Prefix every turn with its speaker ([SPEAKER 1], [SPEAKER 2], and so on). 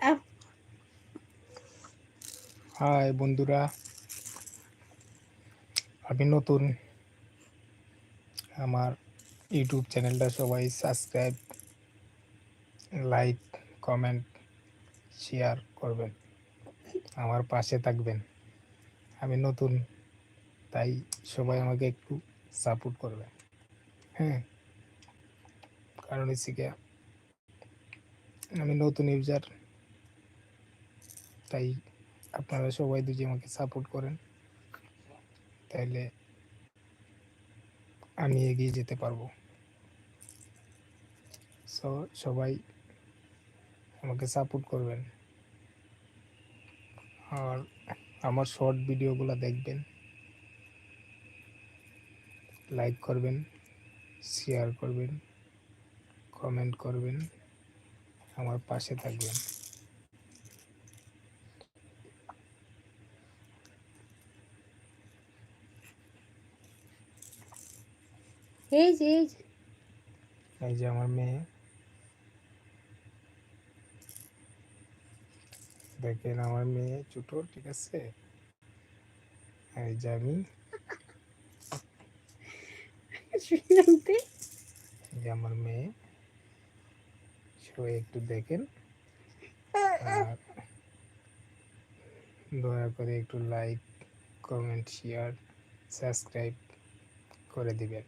[SPEAKER 1] Up-
[SPEAKER 2] high বন্ধুরা। আমি নতুন। আমার ইউটিউব চ্যানেলটা সবাই সাবস্ক্রাইব লাইক কমেন্ট শেয়ার করবেন। আমার পাশে থাকবেন। আমি নতুন। তাই সবাই আমাকে একটু সাপোর্ট করবেন হ্যাঁ? কারণ হচ্ছে গিয়া, আমি নতুন ইউজার তাই আপনারা সবাই যদি আমাকে সাপোর্ট করেন তাহলে আমি এগিয়ে যেতে পারব। সো সবাই আমাকে সাপোর্ট করবেন। আর আমার শর্ট ভিডিওগুলো দেখবেন। লাইক করবেন শেয়ার করবেন কমেন্ট করবেন আমার পাশে থাকবেন।
[SPEAKER 1] এই যে। এই যে
[SPEAKER 2] আমার মেয়ে। দেখেন আমার মেয়ে ছোট ঠিক আছে? এই যে আমি। যে আমার মেয়ে। সবাই একটু দেখেন। আর দয়া করে একটু লাইক কমেন্ট শেয়ার সাবস্ক্রাইব করে দিবেন।